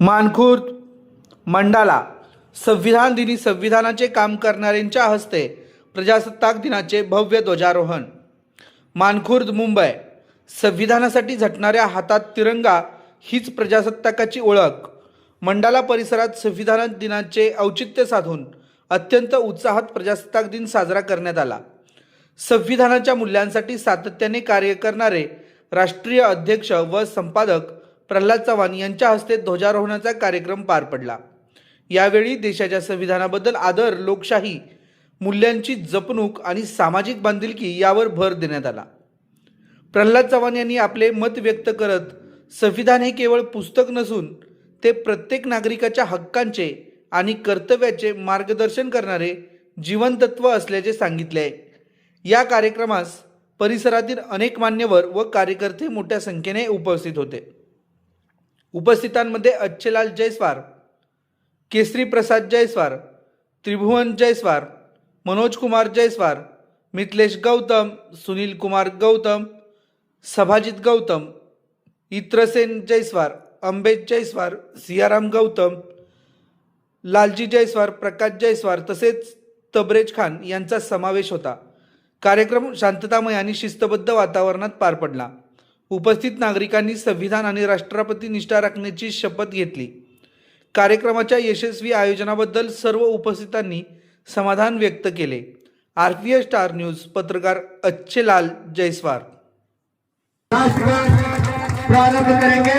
Mankhurd mandala संविधान दिनी संविधानाचे काम करणाऱ्यांच्या हस्ते प्रजासत्ताक दिनाचे भव्य ध्वजारोहण. मानखुर्द मुंबई संविधानासाठी झटणाऱ्या हातात तिरंगा हीच प्रजासत्ताकाची ओळख. मंडाला परिसरात संविधान दिनाचे औचित्य साधून अत्यंत उत्साहात प्रजासत्ताक दिन साजरा करण्यात आला. संविधानाच्या मूल्यांसाठी सातत्याने कार्य करणारे राष्ट्रीय अध्यक्ष व संपादक प्रल्हाद चव्हाण यांच्या हस्ते ध्वजारोहणाचा कार्यक्रम पार पडला. यावेळी देशाच्या संविधानाबद्दल आदर लोकशाही मूल्यांची जपणूक आणि सामाजिक बांधिलकी यावर भर देण्यात आला. प्रल्हाद चव्हाण यांनी आपले मत व्यक्त करत संविधान हे केवळ पुस्तक नसून ते प्रत्येक नागरिकाच्या हक्कांचे आणि कर्तव्याचे मार्गदर्शन करणारे जीवनतत्व असल्याचे सांगितले आहे. या कार्यक्रमास परिसरातील अनेक मान्यवर व कार्यकर्ते मोठ्या संख्येने उपस्थित होते. उपस्थितांमध्ये अच्छेलाल जयस्वार केसरी प्रसाद जयस्वार त्रिभुवन जयस्वार मनोज कुमार जयस्वार मिथलेश गौतम सुनील कुमार गौतम सभाजित गौतम इत्रसेन जयस्वार अंबेज जयस्वार सियाराम गौतम लालजी जयस्वार प्रकाश जयस्वार तसेच तबरेज खान यांचा समावेश होता. कार्यक्रम शांततामय आणि शिस्तबद्ध वातावरणात पार पडला. उपस्थित नागरिकांनी संविधान आणि राष्ट्रपती निष्ठा राखण्याची शपथ घेतली. कार्यक्रमाच्या यशस्वी आयोजनाबद्दल सर्व उपस्थितांनी समाधान व्यक्त केले. R P S star news पत्रकार अच्छेलाल जयस्वार प्रारंभ करेंगे.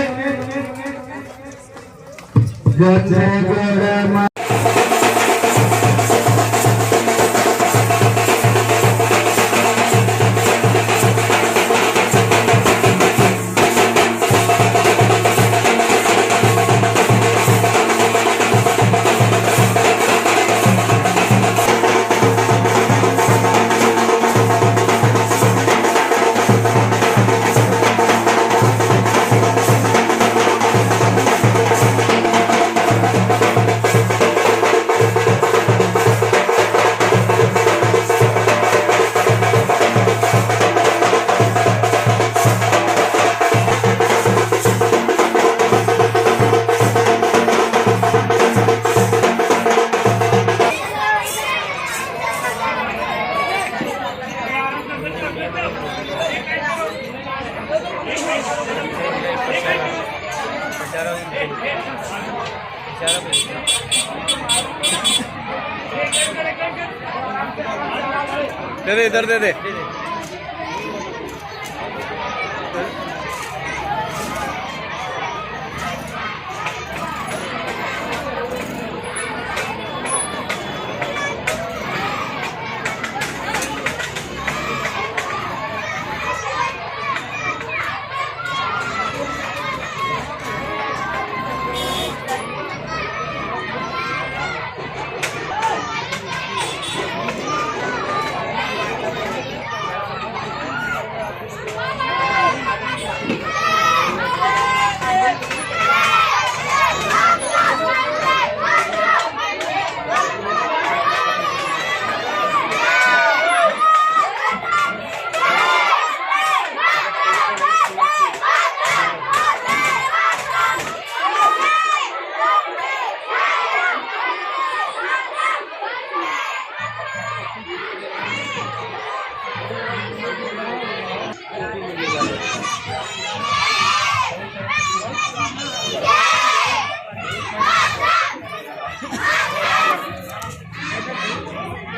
दे दे इधर दे दे Thank you.